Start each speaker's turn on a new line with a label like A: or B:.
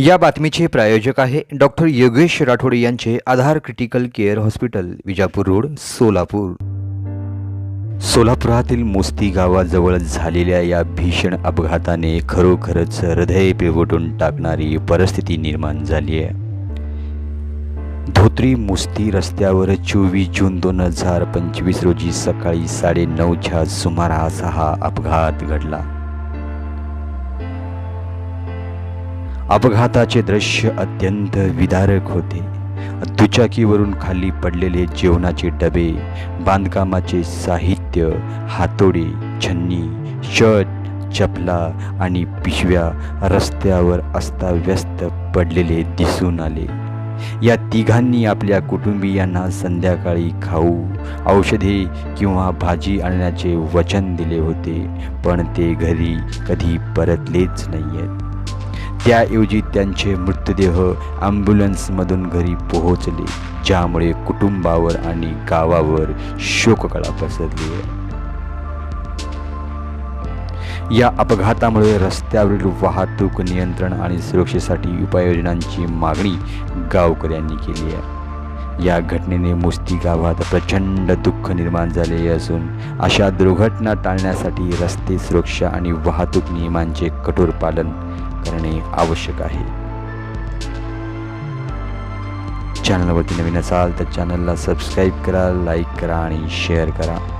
A: या बातमीचे प्रायोजक आहे डॉक्टर योगेश राठोड यांचे Aadhar critical care hospital Vijapur road Solapur. सोलापुरातील Mosti गावाजवळ झालेल्या या भीषण अपघाताने खरोखरच हृदय पिळवटून टाकणारी परिस्थिती निर्माण झाली आहे. धोत्री मुस्ती रस्त्यावर चोवीस जून दोन हजार पंचवीस रोजी सकाळी साडेनऊच्या सुमारास हा अपघात घडला. अपघाताचे दृश्य अत्यंत विदारक होते. दुचाकीवरून खाली पडलेले जेवणाचे डबे बांधकामाचे साहित्य हातोडे छन्नी शर्ट चपला आणि पिशव्या रस्त्यावर अस्ताव्यस्त पडलेले दिसून आले. या तिघांनी आपल्या कुटुंबियांना संध्याकाळी खाऊ औषधे किंवा भाजी आणण्याचे वचन दिले होते पण ते घरी कधी परतलेच नाही आहेत त्याऐवजी त्यांचे मृतदेह ॲम्ब्युलन्समधून घरी पोहोचले ज्यामुळे कुटुंबावर आणि गावावर शोककळा पसरली. आहे या अपघातामुळे रस्त्यावरील वाहतूक नियंत्रण आणि सुरक्षेसाठी उपाययोजनांची मागणी गावकऱ्यांनी केली आहे. या घटनेने मुस्ती गावात प्रचंड दुःख निर्माण झाले असून अशा दुर्घटना टाळण्यासाठी रस्ते सुरक्षा आणि वाहतूक नियमांचे कठोर पालन करणे आवश्यक आहे. चॅनलवरती नवीन असाल तर चॅनलला सबस्क्राईब करा लाईक करा आणि शेअर करा.